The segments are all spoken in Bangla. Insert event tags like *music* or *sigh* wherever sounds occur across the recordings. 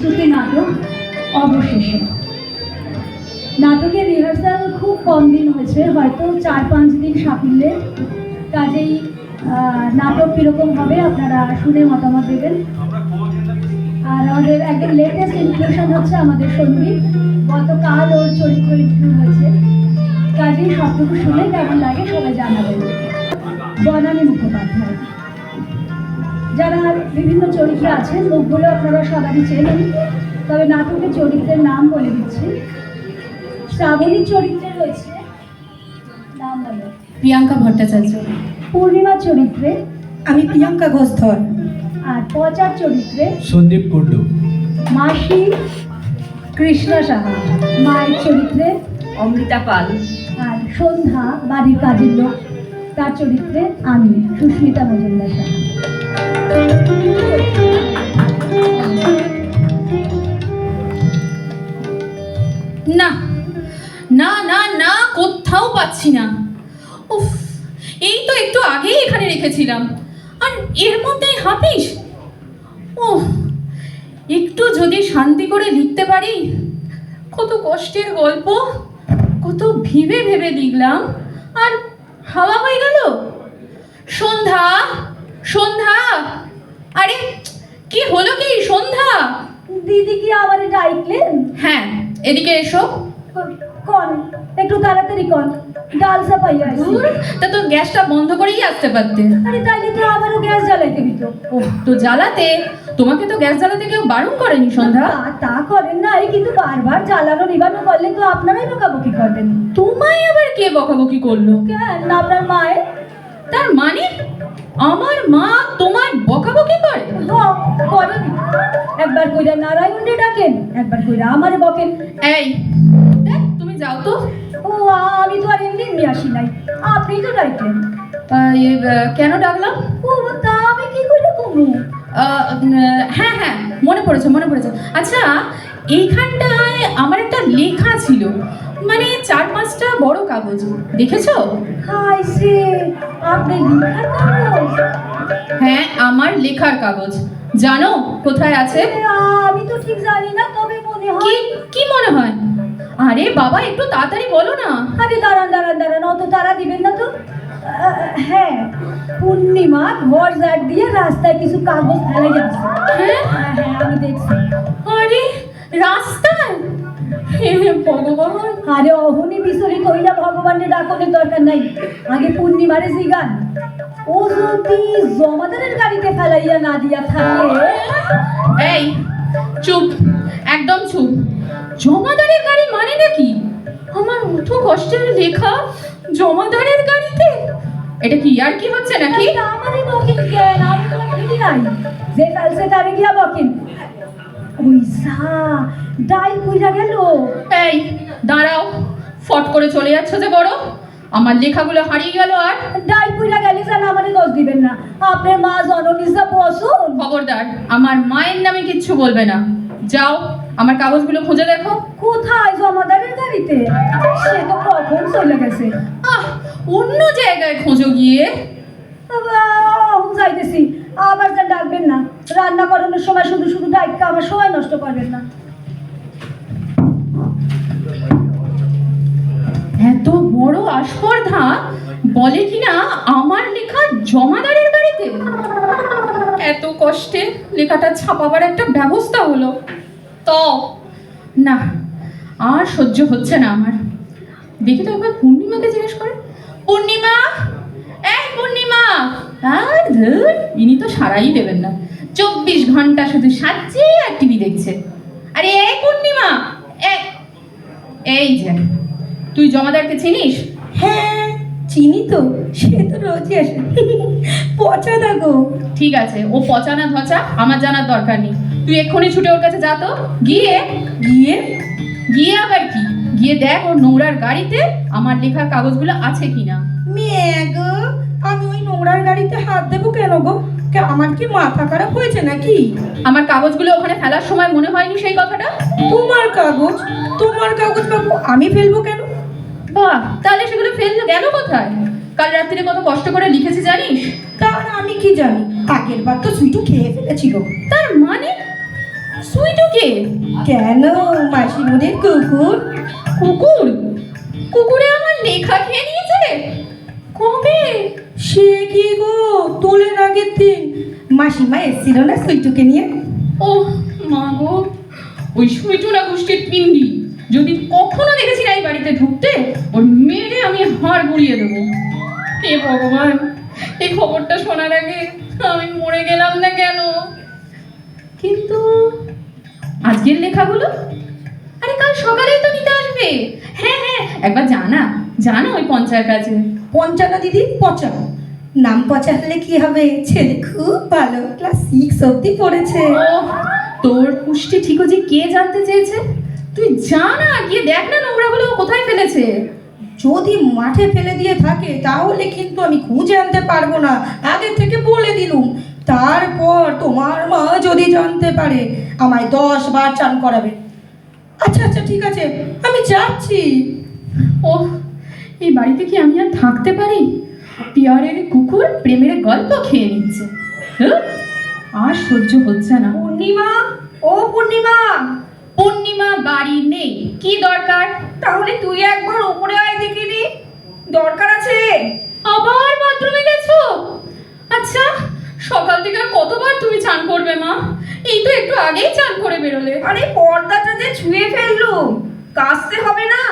শ্রুতি নাটক অবশেষে। নাটকের রিহার্সাল খুব কম দিন হয়েছে, হয়তো চার পাঁচ দিন সাফল্যে। কাজেই নাটক কীরকম হবে আপনারা শুনে মতামত দেবেন। আর আমাদের একদম লেটেস্ট ইনক্লুশন হচ্ছে আমাদের সংগীত গতকাল ওর চরিত্র ইনক্লুড হয়েছে। কাজেই সবটুকু শুনে কেমন লাগে সবাই জানাবেন। বনানী মুখোপাধ্যায়। যারা বিভিন্ন চরিত্রে আছেন লোকগুলো আপনারা সবারই চেনেন তবে নাটকের চরিত্রের নাম বলে দিচ্ছি। শ্রাবণীর চরিত্রে রয়েছে নাম বলো। প্রিয়াঙ্কা ভট্টাচার্য। পূর্ণিমা চরিত্রে। আমি প্রিয়াঙ্কা ঘোষধর আর পচার চরিত্রে। সন্দীপ কুণ্ডু। মাসি কৃষ্ণা সাহা। মায়ের চরিত্রে। অমৃতা পাল। আর সন্ধ্যা বাড়ির কাজের লোক তার চরিত্রে আমি সুস্মিতা মজুমদার সাহা। না না না না, কোথাও পাচ্ছি না। উফ, এই তো একটু আগেই এখানে রেখেছিলাম। আর এর মধ্যেই হাফিস? ও একটু যদি শান্তি করে লিখতে পারি, কত কষ্টের গল্প, কত ভেবে ভেবে লিখলাম, আর হাওয়া হয়ে গেল? সন্ধ্যা সন্ধ্যা? আরে কি হলো কি সন্ধ্যা? দিদি কি আবার ডাইকলেন হ্যাঁ এদিকে এসো। কন একটু তাড়াতাড়ি কন ডাল সাপাইয়া আইছি। তা তো গ্যাসটা বন্ধ করেই আসতে পারতে। আরে তাইলে তো আবারও গ্যাস জ্বালাইতে দিত ও তো জ্বালাতে? তোমাকে তো গ্যাস জ্বালাতে কেউ বারণ করেনি সন্ধ্যা। তা- করেন না এই কিন্তু বারবার জ্বালানো নিবানো করলে তো আপনারাই বকাবকি করবেন। তোমায় আবার কে বকাবকি করল? কেন? আপনার মায়ের? তার মানে? আমার মা তোমার বকাবকি করে? হ করেন একবার কইরা নারায়ণ রে ডাকেন একবার কইরা আমারে বকেন। এই দেখ তুমি যাও তো। ও আমি তো আর এমনি এমনি আসি নাই। আপনি তো ডাকলেন। কেন ডাকলাম? ও তা আমি কি কইলে কমু? হ্যাঁ হ্যাঁ মনে পড়েছে মনে পড়েছে। আচ্ছা এইখানটায় আমার একটা লেখা ছিল। মানে চার পাঁচটা বড় কাগজ। দেখেছ? হাই সে আপনি লিখার কাগজ? হ্যাঁ আমার লেখার কাগজ। জানো কোথায় আছে? আমি তো ঠিক জানি না তবে মনে হয় কি মনে হয়? আরে বাবা একটু তাড়াতাড়ি বলো না। আরে দাঁড়ান দাঁড়ান দাঁড়ান অত তারা দিবেন না তো। হ্যাঁ পূর্ণিমা ঘর ঝাড় দিয়ে রাস্তায় কিছু কাগজ ফেলে যাচ্ছে। হ্যাঁ? হ্যাঁ হ্যাঁ আমি দেখছি। আরে রাস্তায়? হে ভগবান। আরে অহনি বিচলিত হইয়া ভগবানের ডাকনের দরকার নাই। আগে পূর্ণিমারে জিগান ও যদি জমাদারের গাড়িতে ফেলাইয়া না দিয়া থাকে। এই চুপ একদম চুপ। জমাদারের গাড়ি মানে নাকি? আমার উঠো কষ্টের লেখা জমাদারের গাড়িতে? এটা কি আর কি হচ্ছে নাকি? আমারই বকিন কেন আমি তো ঠিকই নাই। যে ফেলছে তারে গিয়া বকিন। ওই সা ডাই কইরা গেল? এই দাঁড়াও ফট করে চলে যাচ্ছ যে বড়। আমার লেখাগুলো হারিয়ে গেল আর। ডাই কইরা গেলে যেন আমারে দোষ দিবেন না। আপনার মা জননিসা বসুন খবরদার আমার মায়ের নামে কিচ্ছু বলবে না। যাও আমার কাগজগুলো খুঁজে দেখো। কোথায় জমাদারের গাড়িতে? সে তো কখন চলে গেছে। আহ অন্য জায়গায় খোঁজো গিয়ে। যাইতেছি। আবার যা ডাকবেন না। রান্না করানোর সময় শুধু শুধু ডাইকা আমার সময় নষ্ট করবেন না। এত বড় আস্পর্ধা? বলে কিনা আমার লেখা জমাদারের গাড়িতে এত কষ্টে লেখাটা ছাপাবার একটা ব্যবস্থা হলো। তো, না, আর সহ্য হচ্ছে না আমার। দেখি তো একবার পূর্ণিমাকে জিজ্ঞেস করে। পূর্ণিমা? এই পূর্ণিমা! আর ধুর ইনি তো সারাই দেবেন না। চব্বিশ ঘণ্টা শুধু সাজছে আর টিভি দেখছে। আরে এই পূর্ণিমা এ- এই যে তুই জমাদারকে চিনিস? হ্যাঁ চিনি তো সে তো রোজই আসে। পচা দাগো ঠিক আছে ও পচা না ধচা আমার জানার দরকার নেই। তুই এক্ষুনি ছুটে ওর কাছে যা তো গিয়ে। গিয়ে? গিয়ে আবার কি? গিয়ে দেখ ওর নোংরার গাড়িতে আমার লেখার কাগজগুলো আছে কিনা। মেয়ে গো আমি ওই নোংরার গাড়িতে হাত দেবো কেন গো? আমার কি মাথা খারাপ হয়েছে নাকি? আমার কাগজগুলো ওখানে ফেলার সময় মনে হয়নি সেই কথাটা? তোমার কাগজ? তোমার কাগজ বাবু আমি ফেলব কেন? বাহ তাহলে সেগুলো ফেলল গেল কোথায়? কাল রাত্রিরে কত কষ্ট করে লিখেছি জানিস? তার আমি কি জানি? আগের বার তো সুইটু খেয়ে ফেলেছিল তার মানে? সুইটু কে? কেন মাসিমণির কুকুর? কুকুর? কুকুরে আমার লেখা খেয়ে নিয়েছে কবে? সে কি গো? তোলের আগের দিন। মাসিমা এসেছিল না সুইটুকে নিয়ে? ও মা গো ওই সুইটুনা গোষ্ঠীর পিন্ডি। যদি কখনো দেখেছি না এই বাড়িতে ঢুকতে ওর মেরে আমি হাড় গুড়িয়ে দেবো। হে ভগবান এই খবরটা শোনার আগে আমি মরে গেলাম না কেন? কিন্তু আজকের লেখাগুলো? আরে কাল সকালেই তো নিতে আসবে। হ্যাঁ হ্যাঁ একবার জানা। জানা ওই পঞ্চায়েত কাছে পঞ্চানা দিদি পচা নাম পচা হলে কি হবে? ছেলে খুব ভালো ক্লাস সিক্স অব্দি পড়েছে। তোর পুষ্টি ঠিক যে কে জানতে চেয়েছে? তুই যা না গিয়ে দেখ না নোংরাগুলো ও কোথায় ফেলেছে। যদি মাঠে ফেলে দিয়ে থাকে তাহলে কিন্তু আমি খুঁজে আনতে পারব না। আগে থেকে বলে দিলুম। তারপর তোমার মা যদি জানতে পারে আমায় দশ বার চান করাবে। আচ্ছা আচ্ছা ঠিক আছে আমি যাচ্ছি। ও এই বাড়িতে কি আমি আর থাকতে পারি? পিয়ারের কুকুর প্রেমের গল্প খেয়ে নিচ্ছে। আর সহ্য হচ্ছে না। পূর্ণিমা ও পূর্ণিমা। পূর্ণিমা বাড়ি নেই। কি দরকার? তাহলে তুই একবার ওপরে আয় দেখে নি। দরকার আছে। আবার বাথরুমে গেছো? আচ্ছা সকাল থেকে আর কতবার তুমি চান করবে মা? এই তো একটু আগেই চান করে বেরোলে। আরে পর্দাটা যে ছুঁয়ে ফেললু কাচতে হবে না।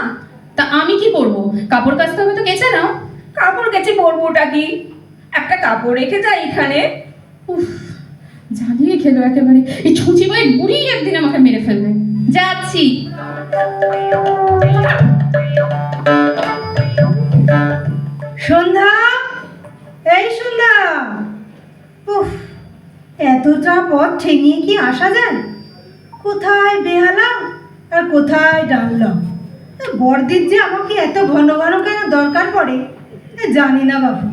তা আমি কি করব কাপড় কাচতে হবে তো গেছে নাও কাপড় গেছে পরবো ওটা কি? একটা কাপড় রেখে যাই এখানে। উফ জ্বালিয়ে খেলো একেবারে। এই ছুঁচি বই বুড়ি একদিন আমাকে মেরে ফেলবে। যাচ্ছি। সন্ধ্যা এই সন্ধ্যা উফ এতটা পথ ঠেঙিয়ে কি আসা যায়? কোথায় বেহালা আর কোথায় ডানলাম বড়দির যে আমাকে এত ঘন ঘন কেন দরকার পড়ে? জানি না বাবু।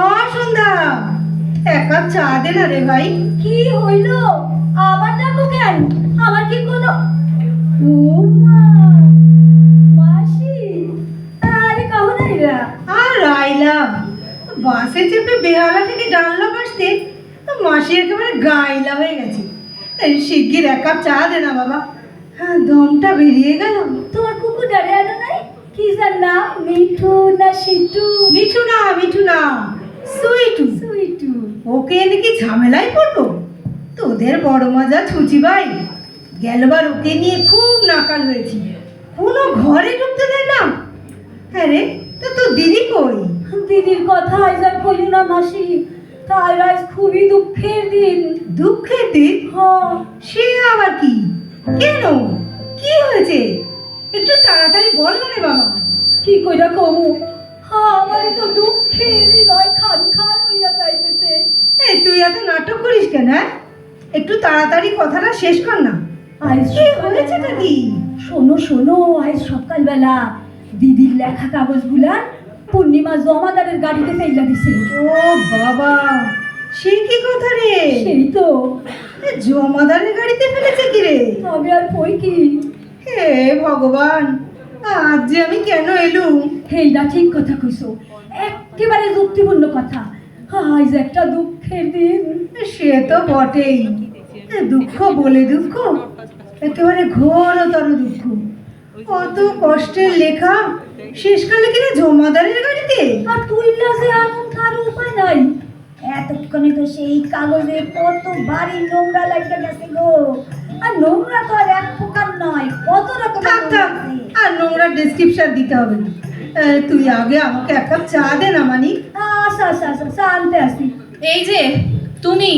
ও সন্ধ্যা এক কাপ চা দে না রে ভাই। কি হইল? আবার ডাকো কেন? আমার কি কোনো ও মাসি আরে কখন আইলা? আর রাইলাম বাসে চেপে বেহালা থেকে ডানলাম আসতে মাসি একেবারে গাইলা হয়ে গেছে। শিগগির এক কাপ চা দে না বাবা। হ্যাঁ দমটা বেরিয়ে গেল। তোমার কুকুর ডারে আনো নাই? কি জান না মিঠু না সিটু মিঠু না মিঠু না। সুইটু। সুইটু। ওকে এনে কি ঝামেলায় পড়ল? তোদের বড় মজা ছুচি ভাই গেলবার ওকে নিয়ে খুব নাকাল হয়েছি। কোনো ঘরে ঢুকতে দেয় না। হ্যাঁ রে তো তোর দিদি কই? দিদির কথা আজ আর কইল না মাসি। তাই আজ খুবই দুঃখের দিন। দুঃখের দিন? হ্যাঁ। সে আবার কি? কেন? কি হয়েছে? একটু তাড়াতাড়ি বল না রে বাবা। কি কইরা কমু আমার তো দুঃখে হৃদয় খান খান হইয়া যাইতেছে। এই তুই এত নাটক করিস কেন হ্যাঁ? একটু তাড়াতাড়ি কথাটা শেষ কর না। আজ কি হয়েছে নাকি শোনো শোনো আজ সকালবেলা। দিদির লেখা কাগজগুলা পূর্ণিমা জমাদারের গাড়িতে ফেললা দিছে। ও বাবা সে কি কথা রে? সেই তো। জমাদারের গাড়িতে ফেলেছে কি রে? তবে আর কই কি? হে ভগবান আজ যে আমি কেন এলুম? হেইডা ঠিক কথা কইছো। একেবারে যুক্তিপূর্ণ কথা। আজ একটা দুঃখের দিন। সে তো বটেই। দুঃখ বলে দুঃখ একেবারে ঘোরতর দুঃখ। কত কষ্টের লেখা শেষকালে কিনা জমাদারের গাড়িতে? আর তুইলা যে আনন্দ তার উপায় নাই। এতক্ষণে তো সেই কাগজে কত বাড়ি নোংরা লাগতে গেছে গো। আর নোংরা তো আর এক প্রকার নয় কত রকম আর নোংরা ডেসক্রিপশন দিতে হবে না। তুই আগে আমাকে এক কাপ চা দে না মানি আচ্ছা আচ্ছা আচ্ছা আচ্ছা, আনতে আসি। এই যে তুমি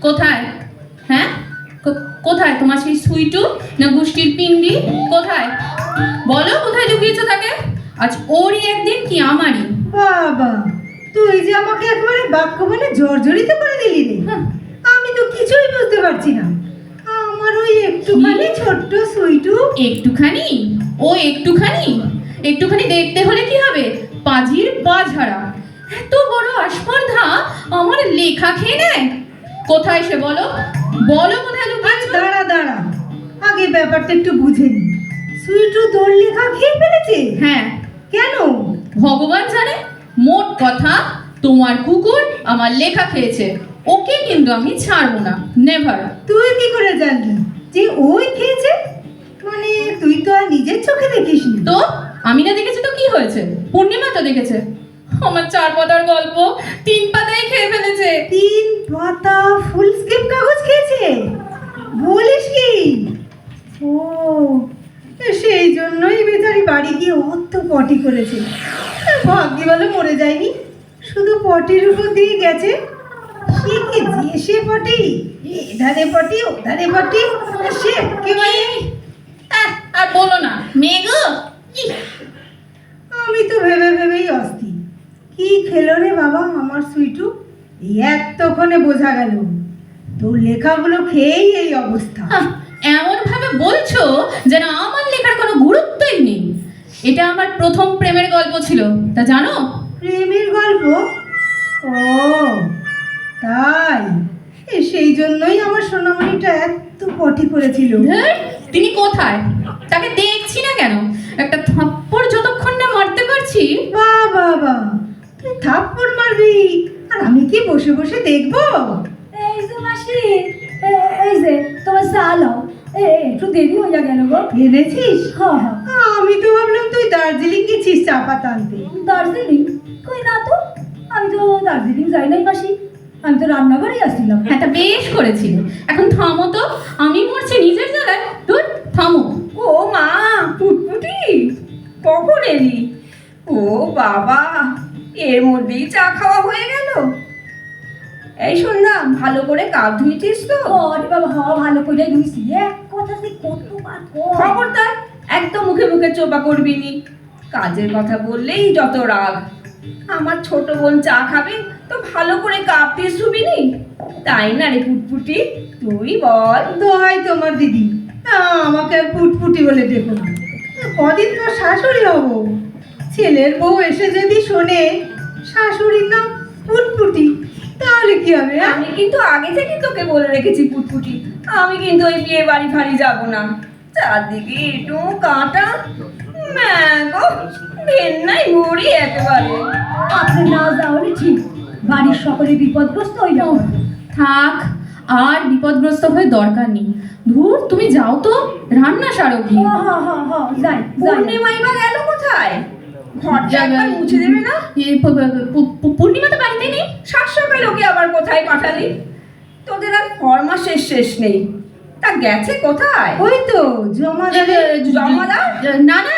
কোথায়? হ্যাঁ? কো- কোথায়? তোমার সেই সুইটু না গুষ্টির পিন্ডি? কোথায়? বলো কোথায় লুকিয়েছো তাকে? আজ ওরই একদিন কি আমারই? বাবা। তুই যে আমাকে একেবারে বাক্য বলে জর্জরিত করে দিলি রে হুম, আমি তো কিছুই বুঝতে পারছি না। আমার ওই একটুখানি ছোট্ট সুইটু। একটুখানি? ও একটুখানি? একটুখানি দেখতে হলে কি হবে? পাজির বাঝারা এত বড় আস্পর্ধা আমার লেখা খেয়ে নেয়। কোথায় সে বলো? বলো কোথায় লুকিয়েছো দাঁড়া দাঁড়া। আগে ব্যাপারটা একটু বুঝে নি। সুইটু তোর লেখা খেয়ে ফেলেছে? হ্যাঁ। কেন? ভগবান জানে। মোট কথা তোমার কুকুর আমার লেখা খেয়েছে। ওকে কিন্তু আমি ছাড়বো না। নেভার তুই কি করে জানলি? যে ওই খেয়েছে? মানে তুই তো আর নিজের চোখে দেখিসনি। তো আমি না দেখেছি তো কি হয়েছে? পূর্ণিমা তো দেখেছে। আমার চার পাতার গল্প তিন পাতায় খেয়ে ফেলেছে। তিন পাতা ফুল স্কেপ কাগজ খেয়েছে? বলিস কি? ও সেই জন্যই বেচারি বাড়ি গিয়ে অত পটি করেছে। ভাগ্যি বলে মরে যায়নি। শুধু পটির উপর দিয়ে গেছে। সে কি যে সে পটি? এধারে পটি ওধারে পটি সে একেবারে আহ, আর বলো না মেঘ আমি তো ভেবে ভেবেই অস্থির। কি খেলো রে বাবা আমার সুইটু? এতক্ষণে বোঝা গেল। তোর লেখাগুলো খেয়েই এই অবস্থা। এমন ভাবে বলছো যেন আমার লেখার কোনো নেই এটা আমার প্রথম প্রেমের গল্প ছিল। তা জানো? প্রেমের গল্প? ও তাই? এ, সেই জন্যই আমার সোনামণিটা এত পটি করেছিল। তিনি কোথায়? তাকে দেখছি না কেন? একটা থাপ্পড় যতক্ষণ না মারতে পারছি। বা বাবা তুই থাপ্পড় মারবি? আর আমি কি বসে বসে দেখব? এই যে মাসি এই যে তোমার চা লাও এ এ, একটু দেরি হয়ে গেল গো। এনেছিস? হ্যাঁ হ্যাঁ। আমি তো ভাবলাম তুই দার্জিলিং গেছিস চা পাতা আনতে। দার্জিলিং? কই না তো আমি তো দার্জিলিং যাই নাই মাসি। আমি তো রান্নাঘরেই আসছিলাম। হ্যাঁ তা বেশ করেছিলে। এখন থামো তো আমি মরছি নিজের জায়গায়। তুই থামো। ও মা পুটপুটি কখন এলি? ও বাবা এর মধ্যেই চা খাওয়া হয়ে গেল। এই সন্ধ্যা ভালো করে কাপ ধুইছিস তো? আরে বাবা হ ভালো করে ধুইছি এক কথা কতবার খবরদার একদম মুখে মুখে চোপা করবি নি। কাজের কথা বললেই যত রাগ। আমার ছোট বোন চা খাবে তো ভালো করে কাপ দিয়ে ধুবি নি। তাই না রে পুটপুটি? তুই বল। দোহাই তোমার দিদি। আমাকে পুটপুটি বলে দেখো না। কদিন পর শাশুড়ি হব। ছেলের বউ এসে যদি শোনে শাশুড়ির নাম পুটপুটি তাহলে কি হবে? আমি কিন্তু আগে থেকে তোকে বলে রেখেছি পুটপুটি। আমি কিন্তু ওই বিয়ে বাড়ি ফাড়ি যাব না। চারদিকে একটু কাঁটা ম্যাগো ভেন্নাই মরি একেবারে। আপনি না যাওয়ারই ঠিক বাড়ির সকলে বিপদগ্রস্ত হয়ে যাও। থাক আর বিপদগ্রস্ত হয়ে দরকার নেই। ধুর তুমি যাও তো রান্না সারো হ গিয়ে হ হ হ যাই যাই। পূর্ণিমাই বা গেল কোথায়? মুছে দেবে না? পূর্ণিমা তো বাড়িতে নেই। সাত সকাল ওকে আবার কোথায় পাঠালি? তোদের আর ফরমাসের শেষ নেই। তা গেছে কোথায়? ওই তো জমাদারে জমাদার? না না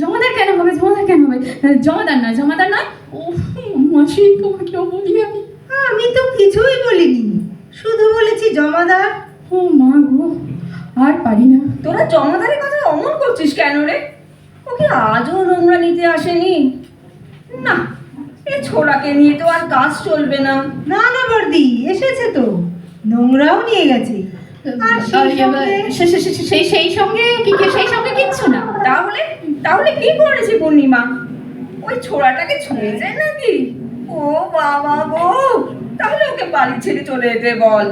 জমাদার কেন হবে জমাদার কেন হবে? জমাদার না জমাদার ও মাসি তোমাকেও বলি আমি। আমি তো কিছুই বলিনি। শুধু বলেছি জমাদার। ও মা গো আর পারি না। তোরা জমাদারের কথা অমন করছিস কেন রে? ওকে আজও নোংরা নিতে আসেনি। না এ ছোড়াকে নিয়ে তো আর কাজ চলবে না। না না বর্দি এসেছে তো। নোংরাও নিয়ে গেছে। আর সেই সঙ্গে সেই সেই সঙ্গে কি কি- সেই সঙ্গে কিচ্ছু না? তাহলে তাহলে কি করেছে পূর্ণিমা? ওই ছোড়াটাকে ছুঁয়ে যায় নাকি? ও বাবা গো তাহলে ওকে বাড়ি ছেড়ে চলে যেতে বল।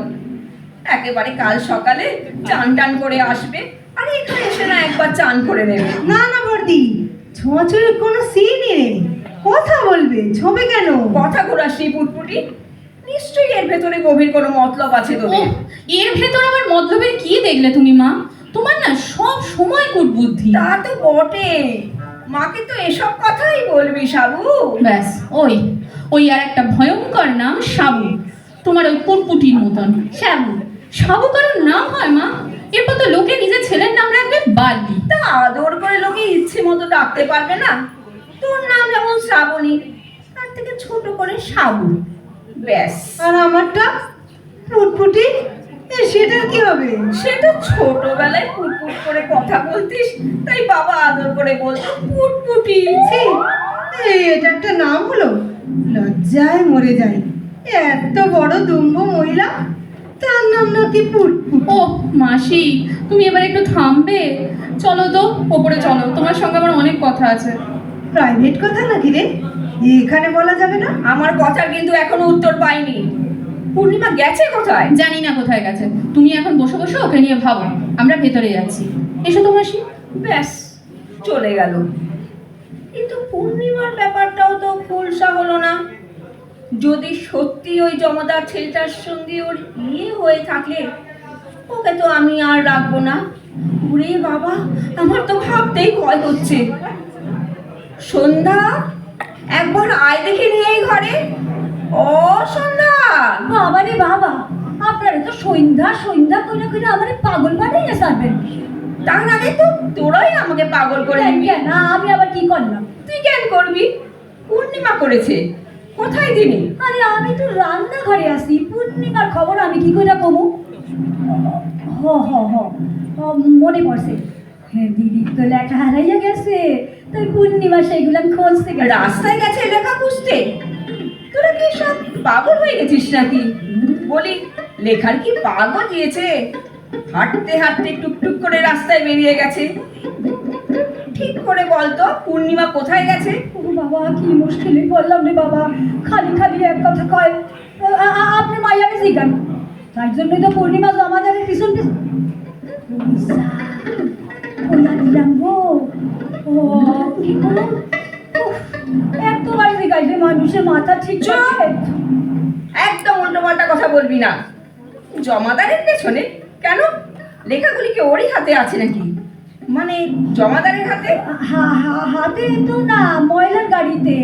একেবারে কাল সকালে চান টান করে আসবে আর এখানে এসে না একবার চান করে নেবে। না না বর্দি ছোঁয়াছুঁয়ির কোনো সিনই নেই। কথা বলবে ছবে কেন? কথা ঘোরাসনি পুটপুটি। নিশ্চয়ই এর ভেতরে গভীর কোনো মতলব আছে তোদের। এর ভেতর আমার মতলবের কি দেখলে তুমি মা? তোমার না সব সময় কুটবুদ্ধি। তা তো বটে। মাকে তো এসব কথাই বলবি সাবু। ব্যাস ওই ওই আর একটা ভয়ঙ্কর নাম সাবু। তোমার ওই পুটপুটির মতন। সাবু সাবু কারোর নাম হয় মা? এরপর তো লোকে নিজের ছেলের নাম রাখবে বালি তা আদর করে লোকে ইচ্ছে মতো ডাকতে পারবে না। তোর নাম যেমন শ্রাবণী তার থেকে ছোট করে সাবু ব্যাস। আর আমারটা ফুটফুটি? এ, সেটার কি হবে? সেটা ছোটবেলায় পুটপুট করে কথা বলতিস তাই বাবা আদর করে বলতো এই এটা একটা নাম হলো লজ্জায় মরে যায় এত বড় দুম্ব মহিলা তার নাম নাকি পুটপুট ও মাসি তুমি এবার একটু থামবে? চলো তো ওপরে চলো তোমার সঙ্গে আমার অনেক কথা আছে। প্রাইভেট কথা নাকি রে? এখানে বলা যাবে না? আমার কথার কিন্তু এখনও উত্তর পাইনি। পূর্ণিমা গেছে কোথায়? জানি না কোথায় গেছে। তুমি এখন বসে বসে ওকে নিয়ে ভাবো। আমরা ভেতরে যাচ্ছি। এসো তো মাসি। ব্যাস চলে গেল। কিন্তু পূর্ণিমার ব্যাপারটাও তো ফুলসা হলো না। যদি সত্যি ওই জমাদার ছেলেটার সঙ্গে ওর ইয়ে হয়ে থাকলে ওকে তো আমি আর রাখব না। ওরে বাবা আমার তো ভাবতেই ভয় হচ্ছে। সন্ধ্যা? একবার আয় দেখে নিয়ে এই ঘরে। ও সন্ধ্যা। বাবা রে বাবা আপনারা তো সন্ধ্যা সন্ধ্যা কইরা কইরা আমারে পাগল বানাইয়া সারবেন। তার আগে তো তোরাই আমাকে পাগল করে কেন আমি আবার কি করলাম? তুই কেন করবি? পূর্ণিমা করেছে। কোথায় তিনি? আরে আমি তো রান্নাঘরে আসি পূর্ণিমার খবর আমি কি করে কমু? হ হ হ। হ, মনে পড়ছে। হ্যাঁ দিদি তো লেখা হারাইয়া গেছে। তাই পূর্ণিমা সেগুলো খুঁজতে গেছে। রাস্তায় গেছে লেখা খুঁজতে? তোরা কি সব পাগল হয়ে গেছিস নাকি? বলি লেখার কি পাগল দিয়েছে হাঁটতে হাঁটতে টুকটুক করে রাস্তায় বেরিয়ে গেছে। ঠিক করে বলতো পূর্ণিমা কোথায় গেছে? ও বাবা কি মুশকিলে বললাম রে বাবা। খালি খালি এক কথা কয় আপনি মাইয়াকে শিখান তার জন্যই তো পূর্ণিমা জমাদারের পিছন পিছন দিলাম গো। এত বাড়ি শিখাইছে মানুষের মাথা ঠিক একদম উল্টো পাল্টা কথা বলবি না। জমাদারের পেছনে? কেন? লেখাগুলি কি ওরই হাতে আছে নাকি? মানে জমাদারের হাতে? হাতে তো না ময়লার গাড়িতে।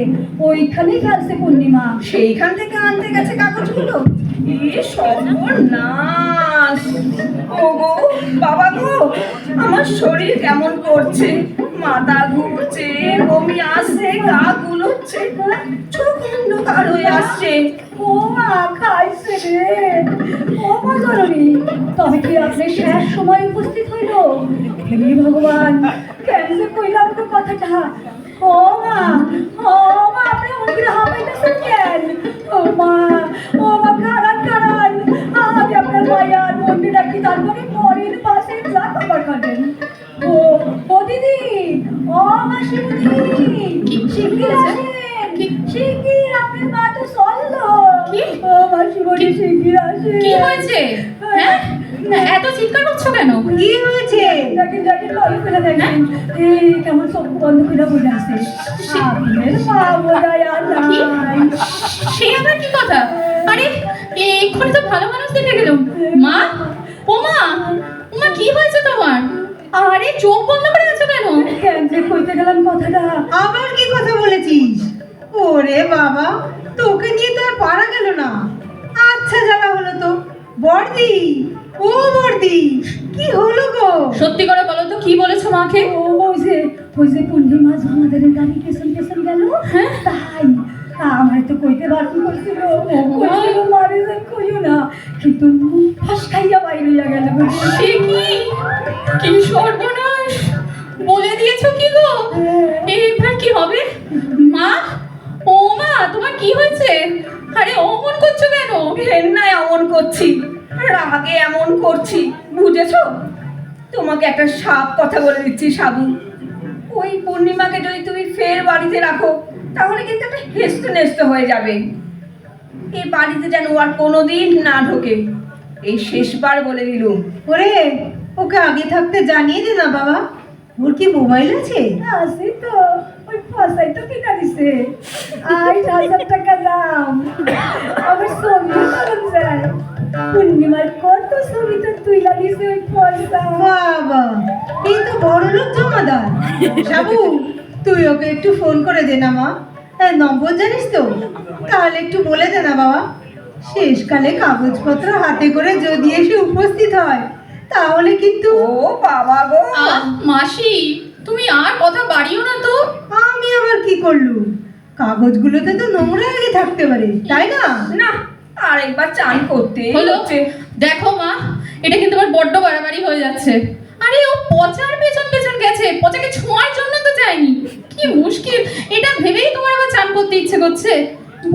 ওইখানেই খেলছে পূর্ণিমা। সেইখান থেকে আনতে গেছে কাগজগুলো? এ সর্বনাশ। ও গো বাবা গো আমার শরীর কেমন করছে? মাথা ঘুরছে বমি আসছে, গা গুলোচ্ছে, চোখ অন্ধকার হয়ে আসছে। ও মা খাইছে রে। ও মা জননী, তবে কি আপনি শেষ সময় উপস্থিত হইল? হে ভগবান, কেন যে কইলাম তো কথাটা? ও মা ও মা, আপনি অন্যরা হামাইতেছেন কেন? ও মা ও মা, কারান কারান। আমি আপনার মায়ার মন্দির রাখি তারপরে পরের পাশে যা খাবার খাবেন? ও দিদি। ও মাসিমণি শিগগির আসেন শিগগির আপনার মা তো চলল কি? ও মাসিমণি শিগগির আসেন। কি হয়েছে? হ্যাঁ? এত চিৎকার করছ কেন? কি হয়েছে? দেখেন দেখেন ভালো করে দেখেন। এই কেমন চোখ বন্ধ করে বলে আছে। আপনার মা বোধহয় আর নাই। সে আবার কি কথা? আরে এক্ষুনি তো ভালো মানুষ দেখে গেলাম মা? ও মা? মা কি হয়েছে তোমার? আরে চোখ বন্ধ করে আছো কেন কেন যে কইতে গেলাম কথাটা। আবার কি কথা বলেছিস? ওরে বাবা তোকে নিয়ে তো আর পারা গেল না। আচ্ছা জ্বালা হলো তো। বর্দি ও বর্দি কি হলো গো? সত্যি করে বলো তো কি বলেছ মাকে? ও ওই যে ওই যে পূর্ণিমা আমাদের গাড়ি পেছন পেছন গেল। হ্যাঁ? তাই আমার তো কইতে বারণ করছিল। কইছিল মারে যে কইও না। কিন্তু মুখ ফাঁস খাইয়া বাইরে হইয়া গেল। সে কি? কি সর্বনাশ! বলে দিয়েছ কি গো? এইবার কি হবে? মা? ও মা তোমার কি হয়েছে? আরে অমন করছ কেন? ঘেন্নায় অমন করছি রাগে এমন করছি বুঝেছ? তোমাকে একটা সাপ কথা বলে দিচ্ছি সাবু। ওই পূর্ণিমাকে যদি তুমি ফের বাড়িতে রাখো তাহলে কিন্তু একটা হেস্ত নেস্ত হয়ে যাবে। এই বাড়িতে যেন ও আর কোনোদিন না ঢোকে। এই শেষবার বলে দিলুম। ওরে ওকে আগে থাকতে জানিয়ে দে না বাবা। ওর কি মোবাইল আছে? আসি তো। ওই ফাঁসাই তো কিনা দিছে। আট হাজার টাকা দাম। আমার ছবি করেন যায়। পূর্ণিমার কত ছবি তো তুইলা দিছে ওই পয়সা বাবা এই তো বড় লোক জমাদার। সাবু তুই ওকে একটু ফোন করে দে না মা। হ্যাঁ নম্বর জানিস তো? তাহলে একটু বলে দে না বাবা। শেষকালে কাগজপত্র হাতে করে যদি এসে উপস্থিত হয়। তাহলে কিন্তু ও বাবা গো। আহ মাসি তুমি আর কথা বাড়িও না তো। আমি আবার কি করলুম? কাগজগুলোতে তো নোংরা আগে থাকতে পারে তাই না? না আরেকবার চান করতে হলো। দেখো মা এটা কিন্তু আমার বড্ড বাড়াবাড়ি হয়ে যাচ্ছে। আরে ও পচার পেছন পেছন গেছে। পচাকে ছোঁয়ার জন্য তো যায়নি। কি মুশকিল। এটা ভেবেই তোমার আবার চান করতে ইচ্ছে করছে।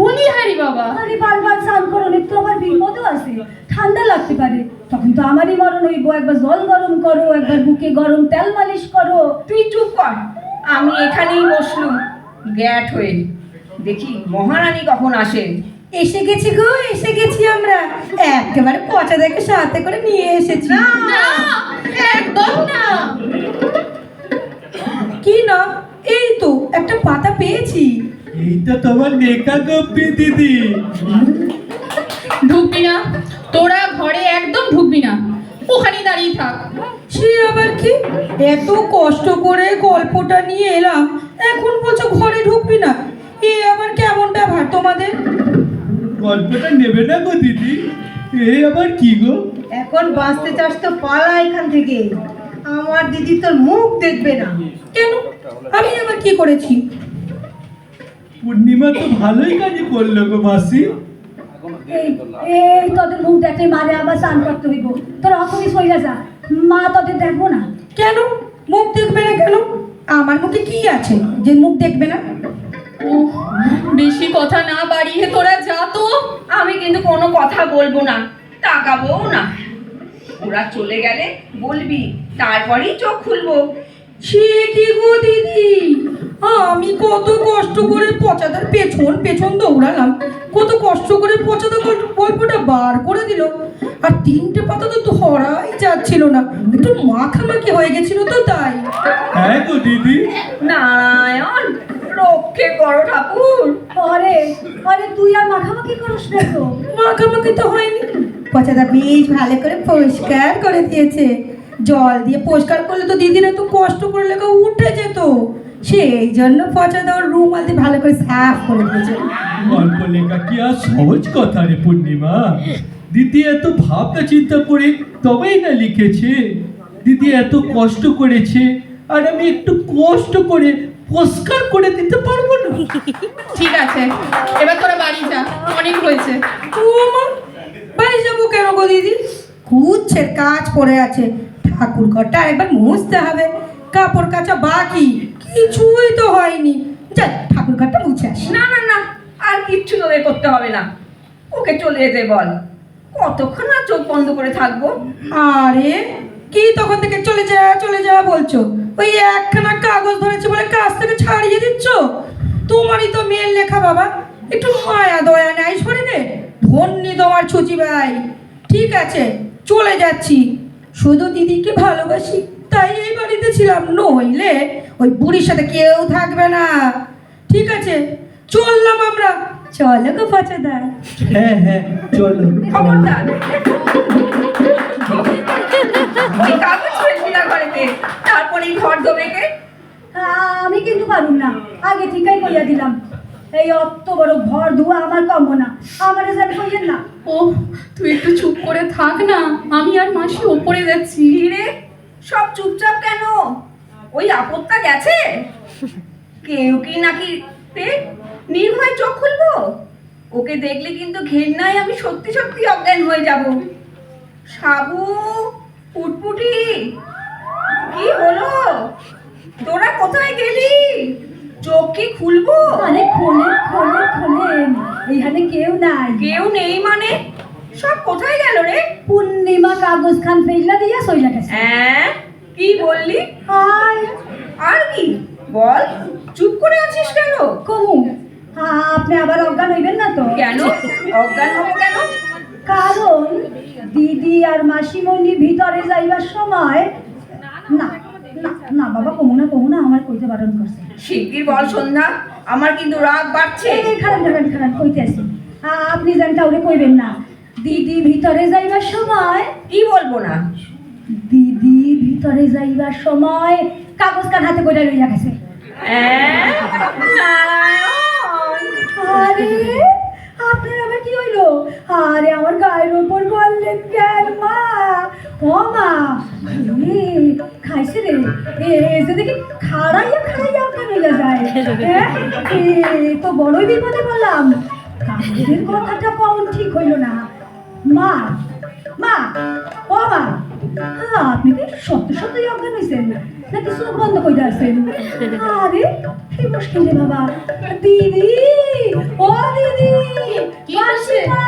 বলি হারি বাবা। আরে বারবার স্নান করলে তো আবার বিপদও আছে। ঠান্ডা লাগতে পারে। তখন তো আমারই মরণ হইব। একবার জল গরম করো একবার বুকে গরম তেল মালিশ করো। তুই চুপ কর। আমি এখানেই বসলুম গ্যাট হয়ে। দেখি মহারানী কখন আসেন এসে গেছি গো এসে গেছি আমরা। একেবারে পচা দেখে সাথে করে নিয়ে এসেছি। না! তোমার নেকা গপ্পি দিদি। ঢুকবি না? তোরা ঘরে একদম ঢুকবি না। ওখানে দাঁড়িয়ে থাক। সে আবার কি? এত কষ্ট করে গল্পটা নিয়ে এলাম এখন বলছো ঘরে ঢুকবি না? এ আবার কেমন ব্যবহার তোমাদের? গল্পটা নেবে না গো দিদি। এ আবার কি গো? এখন বাঁচতে চাস তো পালা এখান থেকে। আমার দিদি তোর মুখ দেখবে না। কেন? আমি আবার কি করেছি? পূর্ণিমা তো ভালোই কাজে করল গো মাসি। এই এই তোদের মুখ দেখলে মারে আবার স্নান করতে হইব। তোর অতই সইলা যা। মা তোদের দেখব না। কেন? মুখ দেখবে না কেন? আমার মুখে কি আছে যে মুখ দেখবে না? বেশি কথা না বাড়িয়ে তোরা যা তো। আমি কিন্তু কোনো কথা বলব না তাকাবো না। ওরা চলে গেলে বলবি তারপরেই চোখ খুলবো। সে কি গো দিদি? আমি কত কষ্ট করে পচাদার পেছন পেছন দৌড়ালাম। কত কষ্ট করে পচাদার গল্প- গল্পটা বার করে দিল। আর তিনটে পাতা তো ধরাই যাচ্ছিল না। একটু মাখামাখি হয়ে গেছিল তো তাই। হ্যাঁ গো দিদি। নারায়ণ রক্ষে করো ঠাকুর। আরে আরে তুই আর মাখামাখি করিস না তো? মাখামাখি তো হয়নি। পচাদা বেশ ভালো করে পরিষ্কার করে দিয়েছে। জল দিয়ে পরিষ্কার করলে তো দিদির এত কষ্ট করে লেগে উঠে যেত। সেই জন্য পচাদা ওর রুমাল দিয়ে ভালো করে সাফ করে দিয়েছে। গল্প লেখা কি আর সহজ কথা রে পূর্ণিমা? দিদি এত ভাবনা চিন্তা করে তবেই না লিখেছে। দিদি এত কষ্ট করেছে আর আমি একটু কষ্ট করে পরিষ্কার করে দিতে পারব না। ঠিক আছে এবার তোরা বাড়ি যা অনেক হয়েছে। ও মা বাড়ি যাব কেন গো দিদি? কুচ্ছের কাজ পড়ে আছে ঠাকুর ঘরটা একবার মুছতে হবে। কাপড় কাচা বাকি। কিছুই তো হয়নি। যা ঠাকুর ঘরটা মুছে আসি। না না না আর কিচ্ছু তোদের করতে হবে না। ওকে চলে যেতে বল। কতক্ষণ আর চোখ বন্ধ করে থাকব? আরে কি তখন থেকে চলে যা চলে যা বলছো? ওই একখানা কাগজ ধরেছে বলে কাজ থেকে ছাড়িয়ে দিচ্ছ? তোমারই তো মেয়ের লেখা বাবা। একটু মায়া দয়া নাই শরীরে? ধন্যি তোমার ছুচি ভাই। ঠিক আছে চলে যাচ্ছি। শুধু দিদিকে ভালোবাসি তাই এই বাড়িতে ছিলাম। নইলে ওই বুড়ির সাথে কেউ থাকবে না। ঠিক আছে চললাম আমরা। চলো গো পচাদার। হ্যাঁ হ্যাঁ চলো। খবরদার। ওই কাগজ ফেলবি ঘরেতে। তারপরে এই ঘর ধোবেকে আমি কিন্তু পারুম না। আগে ঠিকই কইয়া দিলাম। এই অত বড় ঘর ধোয়া আমার কম না। আমার যেন কইয়েন না। ও তুই একটু চুপ করে থাক না। আমি আর মাসি ওপরে যাচ্ছি। রে? সব চুপচাপ কেন? ওই আপদটা গেছে? কেউ কি নাকি নির্ভয় চোখ খুলবো? ওকে দেখলে কিন্তু ঘেন্নায় আমি সত্যি সত্যি অজ্ঞান হয়ে যাব। সাবু পুটপুটি কি হলো? তোরা কোথায় গেলি? চোখ কি খুলবো? আরে খোলেন খোলেন খোলেন এইখানে কেউ নাই। কেউ নেই মানে? সব কোথায় গেল রে? পূর্ণিমা কাগজ খান ফেললা দিয়া সইলা গেছে। হ্যাঁ? কি বললি? হাই আর কি? বল চুপ করে আছিস কেন? কমু আপনি আবার অজ্ঞান হইবেন না তো? কেন? অজ্ঞান হব কেন? কারণ দিদি আর মাসিমণি ভিতরে যাইবার সময় না না না বাবা কমু না কমু না আমার কইতে বারণ করছে। শিগগির বল সন্ধ্যা। আমার কিন্তু রাগ বাড়ছে। খারাপ খারাপ খারাপ কইতে আসি আ- আপনি যান কাউরে কইবেন না। দিদি ভিতরে যাইবার সময় কি বলব না? দিদি ভিতরে যাইবার সময় কাগজ কান হাতে কইরা লইয়া গেছে। আরে আপনার আবার কি হইল? আরে আমার গায়ের ওপর বললেন কেন মা? ও মা খাইছে রে। এ এ যে দেখি খাড়াইয়া খাড়াইয়া আপনার হইয়া যায়। তো বড়ই বিপদে বললাম কাগজের কথাটা কখন ঠিক হইল না। মা মা ও মা আপনি কি সত্য সত্যই অজ্ঞান হয়েছেন নাকি চোখ বন্ধ করে আছেন? আরে কি মুশকিল রে বাবা। দিদি ও দিদি কি? মাসিমা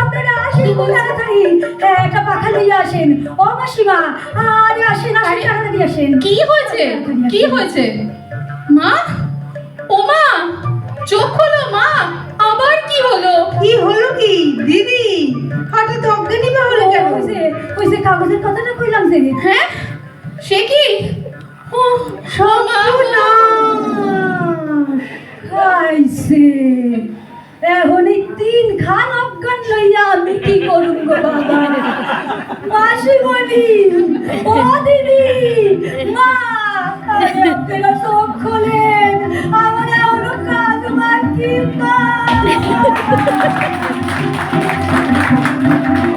আপনারা আসেন খুব তাড়াতাড়ি হ্যাঁ, একটা পাখা নিয়ে আসেন। ও মাসিমা আরে আসেন আসেন তাড়াতাড়ি আসেন। কি হয়েছে কি হয়েছে মা ও মা চোখ হলো মা। কি হলো? কি হলো কি? দিদি হঠাৎ অজ্ঞানী বা হলো কেন? ওই যে কাগজের কথাটা কইলাম যে? হ্যাঁ? সে কি? ও এখনই তিন খান অজ্ঞান লইয়া আমি কি করুম গো বাবা? মাসিমণি ও দিদি মা আপনারা চোখ খোলেন। আমার এখনও কাজ বাকি মা Thank *laughs* *laughs* you.